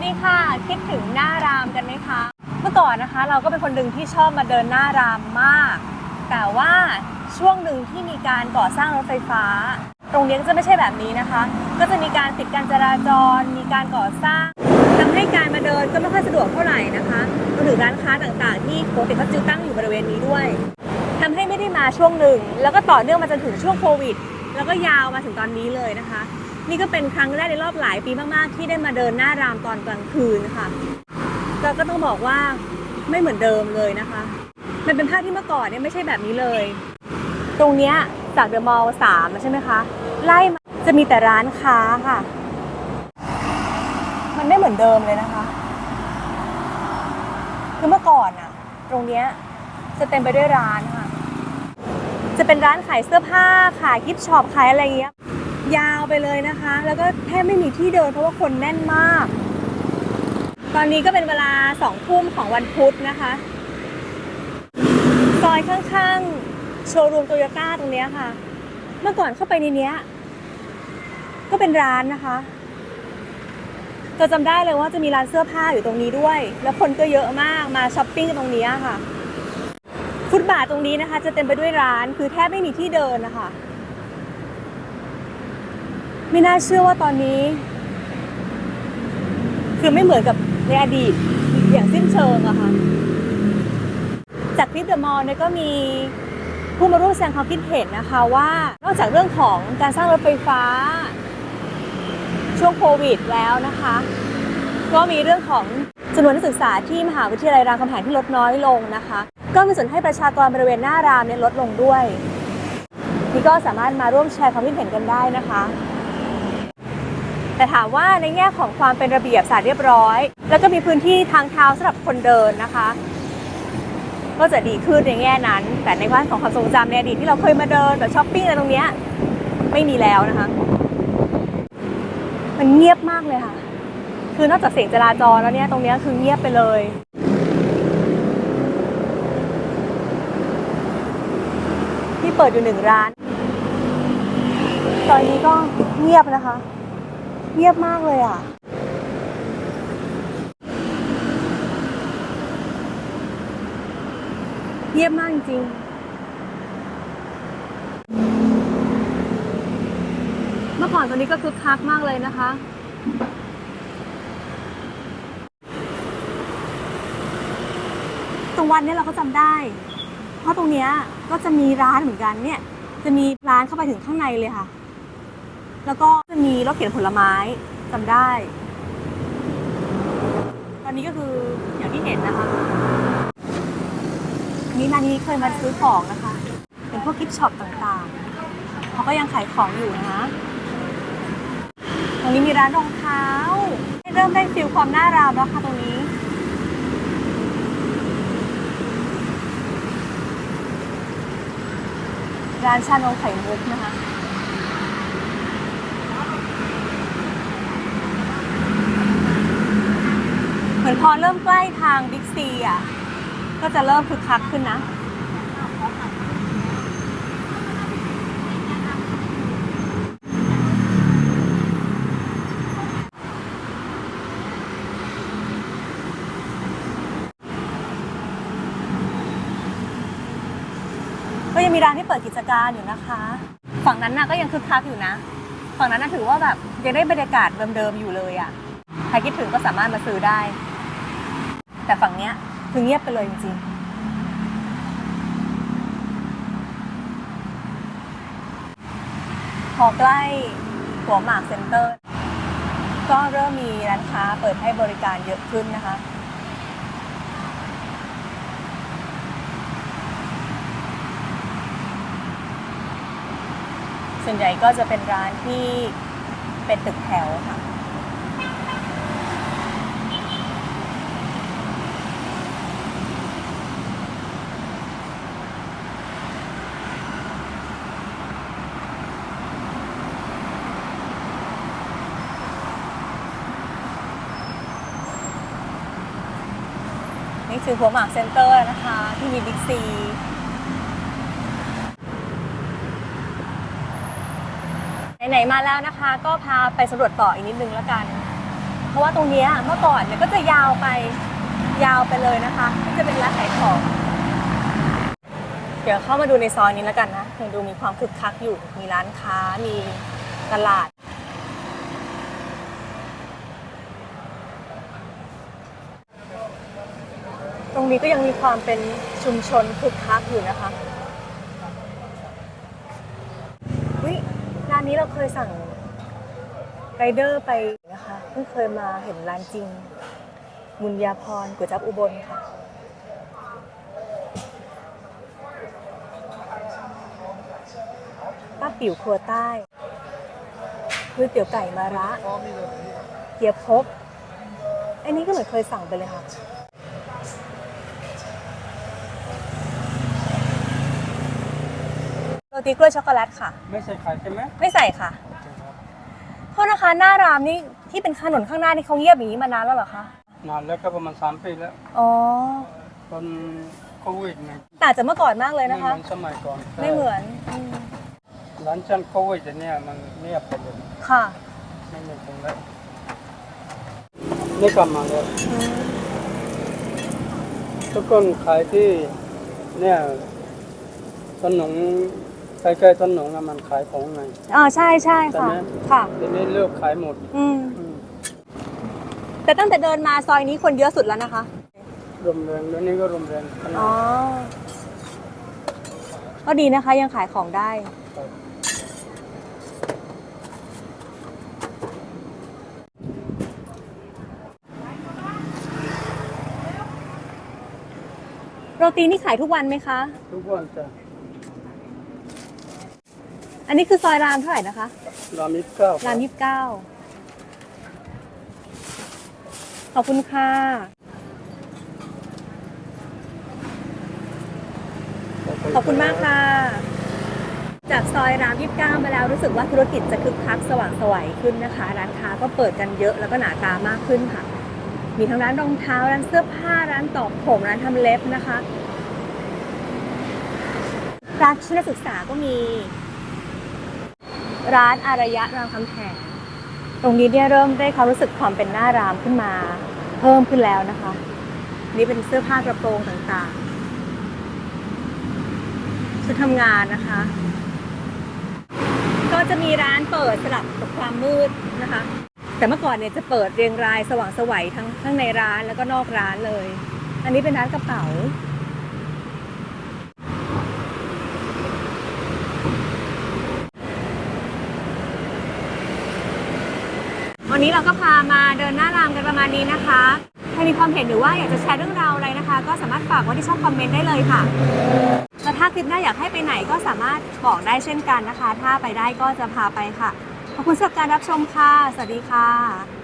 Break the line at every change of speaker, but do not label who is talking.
วัสดีค่ะ คิดถึงหน้ารามกันไหมคะ เมื่อก่อนนะคะ เราก็เป็นคนหนึ่งที่ชอบมาเดินหน้ารามมาก แต่ว่าช่วงหนึ่งที่มีการก่อสร้างรถไฟฟ้า ตรงนี้ก็จะไม่ใช่แบบนี้นะคะ ก็จะมีการปิดการจราจร มีการก่อสร้างทำให้การมาเดินก็ไม่ค่อยสะดวกเท่าไหร่นะคะรวมถึงร้านค้าต่างๆ ที่ปกติเขาจะตั้งอยู่บริเวณนี้ด้วยทำให้ไม่ได้มาช่วงหนึ่ง แล้วก็ต่อเนื่องมาจนถึงช่วงโควิด แล้วก็ยาวมาถึงตอนนี้เลยนะคะ นี่ก็เป็นครั้งแรกในรอบหลายปีมากๆ ที่ได้มาเดินหน้ารามตอนกลางคืนนะคะเราก็ต้องบอกว่าไม่เหมือนเดิมเลยนะคะ มันเป็นภาพที่เมื่อก่อนเนี่ยไม่ใช่แบบนี้เลย ตรงเนี้ยจากเดอะมอลล์สามใช่ไหมคะไล่มาจะมีแต่ร้านค้าค่ะ มันไม่เหมือนเดิมเลยนะคะคือเมื่อก่อนอะตรงเนี้ยจะเต็มไปด้วยร้านค่ะ จะเป็นร้านขายเสื้อผ้าขายกิฟต์ช็อปขายอะไรเงี้ย ยาวไปเลยนะคะ แล้วก็แทบไม่มีที่เดินเพราะว่าคนแน่นมาก ตอนนี้ก็เป็นเวลาสองทุ่มของวันพุธนะคะ ซอยข้างๆ โชว์รูมโตโยต้าตรงนี้ค่ะ เมื่อก่อนเข้าไปในนี้ก็เป็นร้านนะคะเราจำได้เลยว่าจะมีร้านเสื้อผ้าอยู่ตรงนี้ด้วย แล้วคนก็เยอะมากมาช้อปปิ้งกันตรงนี้ค่ะ ฟุตบาทตรงนี้นะคะ จะเต็มไปด้วยร้านคือแทบไม่มีที่เดินนะคะ ไม่น่าเชื่อว่าตอนนี้ คือไม่เหมือนกับในอดีตอย่างสิ้นเชิงอะค่ะจากคลิปเดอะมอลเนี่ยก็มีผู้มาร่วมแสดงความคิดเห็นนะคะว่านอกจากเรื่องของการสร้างรถไฟฟ้า ช่วงโควิดแล้วนะคะ ก็มีเรื่องของจำนวนนักศึกษาที่มหาวิทยาลัยรามคำแหงที่ลดน้อยลงนะคะ ก็มีส่วนให้ประชากรบริเวณหน้ารามเนี่ยลดลงด้วย นี่ก็สามารถมาร่วมแชร์ความคิดเห็นกันได้นะคะ แต่ถามว่าในแง่ของความเป็นระเบียบสะอาดเรียบร้อย แล้วก็มีพื้นที่ทางเท้าสำหรับคนเดินนะคะ ก็จะดีขึ้นในแง่นั้น แต่ในด้าของความทรงจำในอดีตที่เราเคยมาเดินแบบช้อปปิ้งอะไรตรงเนี้ยไม่มีแล้วนะคะ มันเงียบมากเลยค่ะ คือนอกจากเสียงจราจรแล้วเนี่ยตรงเนี้ยคือเงียบไปเลยที่เปิดอยู่หนึ่งร้าน ตอนนี้ก็เงียบนะคะ เงียบมากเลยอะ เงียบมากจริงเมื่อก่อนตอนนี้ก็คึกคักมากเลยนะคะ ตรงวันเนี้ยเราก็จำได้ เพราะตรงเนี้ยก็จะมีร้านเหมือนกันเนี่ย จะมีร้านเข้าไปถึงข้างในเลยค่ะ แล้วก็จะมีรถเข็นผลไม้จำได้ ตอนนี้ก็คืออย่างที่เห็นนะคะนี่นานี้เคยมาซื้อของนะคะ เป็นพวกกิฟช็อปต่างๆเขาก็ยังขายของอยู่นะคะตรงนี้มีร้านรองเท้าเริ่มได้ฟิลความน่ารามแล้วค่ะตรงนี้ ร้านชานมไข่มุกนะคะ เห มือนพอเริ่มใกล้ทางบิ๊กซีอะ ก็จะเริ่มคึกคักขึ้นนะ ก็ยังมีร้านที่เปิดกิจการอยู่นะคะ ฝั่งนั้นน่ะก็ยังคึกคักอยู่นะ ฝั่งนั้นน่ะถือว่าแบบยังได้บรรยากาศเดิมๆอยู่เลยอะ่ะใครคิดถึงก็สามารถมาซื้อได้ แต่ฝั่งเนี้ยคือเงียบไปเลยจริงๆ พอใกล้หัวหมากเซ็นเตอร์ ก็เริ่มมีร้านค้าเปิดให้บริการเยอะขึ้นนะคะส่วนใหญ่ก็จะเป็นร้านที่เป็นตึกแถวค่ะ คือหัวหมากเซ็นเตอร์นะคะ ที่มีบิ๊กซีไหนๆมาแล้วนะคะ ก็พาไปสำรวจต่ออีกนิดนึงแล้วกัน เพราะว่าตรงนี้เมื่อก่อนเนี่ยก็จะยาวไปยาวไปเลยนะคะที่จะเป็นร้านขายของ เดี๋ยวเข้ามาดูในซอยนี้แล้วกันนะยังดูมีความคึกคักอยู่มีร้านค้ามีตลาด ตรง นี้ก็ยังมีความเป็นชุมชนคึกคักอยู่นะคะวิร้านนี้เราเคยสั่งไรเดอร์ไปนะคะเพิ่งเคยมาเห็นร้านจริง มุนยาพรก๋วยจับอุบลค่ะป้าปิ๋วครัวใต้ก๋วยเตี๋ยวไก่มาระเกี๊ยวพกอันนี้ก็เหมือนเคยสั่งไปเลยค่ะ โรตีกล้วยช็อกโกแลตค่ะ
ไม่ใส่ไข่ใช่ไหม
ไม่ใส่ค่ะโทษนะคะหน้ารามนี่ที่เป็นถนนข้างหน้านี่เขาเงียบอย่างนี้มานานแล้วเหรอคะ
นานแล้วก็ประมาณสามปีแล้ว
อ๋อ
ตอนโควิดไง
ต่างจากเมื่อก่อนมากเลย
ไม่
นะ
เหมื
คะ
อนสมัยก่อน
ไม่เหมือนอืม
หลังจากโควิดเนี่ยมันเงียบไปเลย
ค่ะ
ไม่มีคนแล้วนี่กลับมาแล้ว
อืม
ทุกคนขายที่เนี่ยถนน ใกล้ๆถนนน่ะมันขายของไง
อ๋อใช่ใช่ค่ะ
ใช่ไหม
ค่ะ
ทีนี้เลิกขายหมด
อืม
อืม
แต่ตั้งแต่เดินมาซอยนี้คนเยอะสุดแล้วนะคะ
รวมแรงแล้วนี่ก็รวมแรงขนา
อ๋อ
ด
ก็ดีนะคะยังขายของได้
ครับ
โรตีนี่ขายทุกวันไหมคะ
ทุกวันจะ
อันนี้คือซอยรามเท่าไหร่นะคะ
รามยี่สิบเก้ารา
มยี่สิบเก้าขอบคุณค่ะขอบคุณมากค่ะ จากซอยรามยี่สิบเก้ามาแล้วรู้สึกว่าธุรกิจจะคึกคักสว่างไสวัยขึ้นนะคะ ร้านค้าก็เปิดกันเยอะแล้วก็หนาตามากขึ้นค่ะ มีทั้งร้านรองเท้าร้านเสื้อผ้าร้านต่อผมร้านทำเล็บนะคะร้านชุดนักศึกษาก็มี ร้านอารยะรามคำแหงตรงนี้เนี่ยเริ่มได้ความรู้สึกความเป็นหน้ารามขึ้นมา เพิ่มขึ้นแล้วนะคะ นี่เป็นเสื้อผ้ากระโปรงต่างๆชุดทำงานนะคะ ก็จะมีร้านเปิดสลับกับความมืดนะคะ แต่เมื่อก่อนเนี่ยจะเปิดเรียงรายสว่างสวัยทั้งทั้งในร้านแล้วก็นอกร้านเลย อันนี้เป็นร้านกระเป๋า วันนี้เราก็พามาเดินหน้ารามกันประมาณนี้นะคะถ้ามีความเห็นหรือว่าอยากจะแชร์เรื่องราวอะไรนะคะ ก็สามารถฝากไว้ที่ช่องคอมเมนต์ได้เลยค่ะแล้วถ้าคลิปหน้าอยากให้ไปไหนก็สามารถบอกได้เช่นกันนะคะ ถ้าไปได้ก็จะพาไปค่ะขอบคุณสำหรับการรับชมค่ะ สวัสดีค่ะ